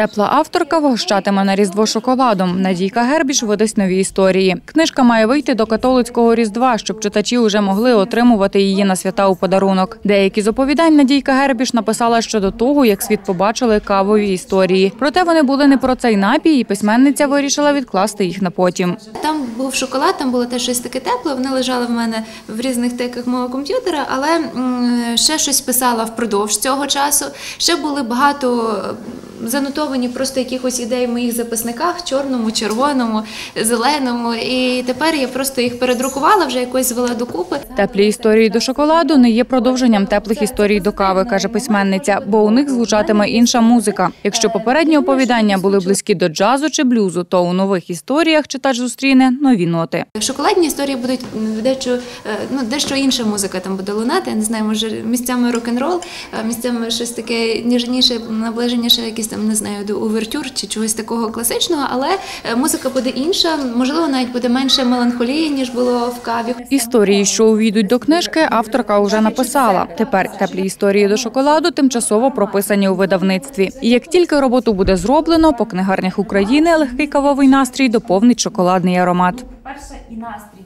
Тепла авторка вгощатиме на різдво шоколадом. Надійка Гербіш видасть нові історії. Книжка має вийти до католицького різдва, щоб читачі вже могли отримувати її на свята у подарунок. Деякі з оповідань Надійка Гербіш написала ще до того, як світ побачили кавові історії. Проте вони були не про цей напій, і письменниця вирішила відкласти їх на потім. Там був шоколад, там було теж щось таке тепле. Вони лежали в мене в різних тиках мого комп'ютера, але ще щось писала впродовж цього часу. Ще були багато занотовані просто якихось ідей в моїх записниках: чорному, червоному, зеленому. І тепер я просто їх передрукувала, вже якось звела докупи. Теплі історії до шоколаду не є продовженням теплих історій до кави, каже письменниця, бо у них звучатиме інша музика. Якщо попередні оповідання були близькі до джазу чи блюзу, то у нових історіях читач зустріне нові ноти. Шоколадні історії будуть дещо, е, ну, дещо інша музика там буде лунати. Я не знаю, може місцями рок-н-рол, а місцями щось таке ніжніше, наближеніше, якісь там не знаю, до увертюр чи чогось такого класичного, але е, музика буде інша. Можливо, навіть буде менше меланхолії, ніж було в каві. Історії, що увійдуть до книжки, авторка вже написала. Тепер теплі історії до шоколаду тимчасово прописані у видавництві. І як тільки роботу буде зроблено, по книгарнях України легкий кавовий настрій доповнить шоколадний аромат. Перше і настрій.